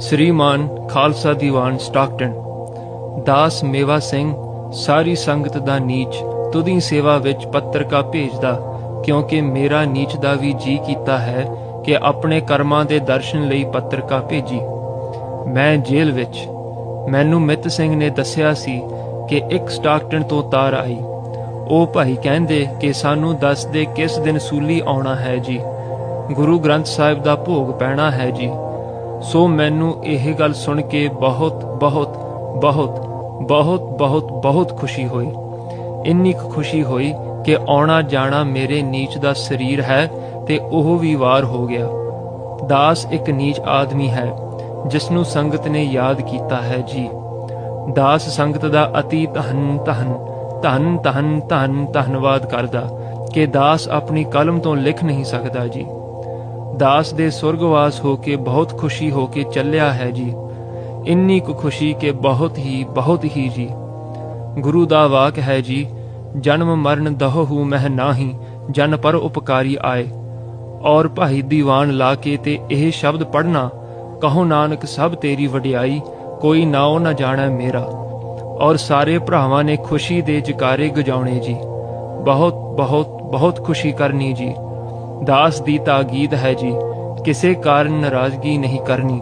ਸ੍ਰੀਮਾਨ ਖਾਲਸਾ ਦੀਵਾਨ ਸਟਾਕਟਨ, ਦਾਸ ਮੇਵਾ ਸਿੰਘ ਸਾਰੀ ਸੰਗਤ ਦਾ ਨੀਚ ਤੁਦੀ ਸੇਵਾ ਵਿੱਚ ਪੱਤਰਕਾ ਭੇਜਦਾ, ਕਿਉਂਕਿ ਮੇਰਾ ਨੀਚ ਦਾ ਵੀ ਜੀ ਕੀਤਾ ਹੈ ਕਿ ਆਪਣੇ ਕਰਮਾਂ ਦੇ ਦਰਸ਼ਨ ਲਈ ਪੱਤਰਕਾ ਭੇਜੀ। ਮੈਂ ਜੇਲ੍ਹ ਵਿੱਚ, ਮੈਨੂੰ ਮਿੱਤ ਸਿੰਘ ਨੇ ਦੱਸਿਆ ਸੀ ਕਿ ਇੱਕ ਸਟਾਕਟਨ ਤੋਂ ਤਾਰ ਆਈ। ਉਹ ਭਾਈ ਕਹਿੰਦੇ ਕਿ ਸਾਨੂੰ ਦੱਸ ਦੇ ਕਿਸ ਦਿਨ ਸੂਲੀ ਆਉਣਾ ਹੈ ਜੀ। ਗੁਰੂ ਗ੍ਰੰਥ ਸਾਹਿਬ ਦਾ ਭੋਗ ਪੈਣਾ ਹੈ ਜੀ। ਸੋ ਮੈਨੂੰ ਇਹ ਗੱਲ ਸੁਣ ਕੇ ਬਹੁਤ ਬਹੁਤ ਬਹੁਤ ਬਹੁਤ ਬਹੁਤ ਬਹੁਤ ਖੁਸ਼ੀ ਹੋਈ। ਇੰਨੀ ਖੁਸ਼ੀ ਹੋਈ ਕਿ ਆਉਣਾ ਜਾਣਾ ਮੇਰੇ ਨੀਚ ਦਾ ਸਰੀਰ ਹੈ ਤੇ ਉਹ ਵੀ ਵਾਰ ਹੋ ਗਿਆ। ਦਾਸ ਇੱਕ ਨੀਚ ਆਦਮੀ ਹੈ ਜਿਸ ਨੂੰ ਸੰਗਤ ਨੇ ਯਾਦ ਕੀਤਾ ਹੈ ਜੀ। ਦਾਸ ਸੰਗਤ ਦਾ ਅਤੀ ਧੰਨ ਧੰਨ ਧੰਨ ਧੰਨ ਧੰਨ, ਧੰਨਵਾਦ ਕਰਦਾ ਕਿ ਦਾਸ ਆਪਣੀ ਕਲਮ ਤੋਂ ਲਿਖ ਨਹੀਂ ਸਕਦਾ ਜੀ। ਦਾਸ ਦੇ ਸੁਰਗਵਾਸ ਹੋ ਕੇ ਬਹੁਤ ਖੁਸ਼ੀ ਹੋ ਕੇ ਚੱਲਿਆ ਹੈ ਜੀ। ਇੰਨੀ ਕੁ ਖੁਸ਼ੀ ਕਿ ਬਹੁਤ ਹੀ ਬਹੁਤ ਹੀ ਜੀ। ਗੁਰੂ ਦਾ ਵਾਕ ਹੈ ਜੀ, ਜਨਮ ਮਰਨ ਦਹੂ ਮਹਿ ਨਾਹੀ, ਜਨ ਪਰ ਉਪਕਾਰੀ ਆਏ। ਔਰ ਭਾਈ ਦੀਵਾਨ ਲਾ ਕੇ ਤੇ ਇਹ ਸ਼ਬਦ ਪੜਨਾ ਕਹੋ ਨਾਨਕ ਸਭ ਤੇਰੀ ਵਡਿਆਈ, ਕੋਈ ਨਾਉ ਨਾ ਜਾਣੈ ਮੇਰਾ। ਔਰ ਸਾਰੇ ਭਰਾਵਾਂ ਨੇ ਖੁਸ਼ੀ ਦੇ ਜਕਾਰੇ ਗਜਾਉਣੇ ਜੀ। ਬਹੁਤ ਬਹੁਤ ਬਹੁਤ ਖੁਸ਼ੀ ਕਰਨੀ ਜੀ। ਦਾਸ ਦੀ ਤਾਗੀਦ ਹੈ ਜੀ। ਕਿਸੇ ਕਾਰਨ ਨਾਰਾਜ਼ਗੀ ਨਹੀਂ ਕਰਨੀ।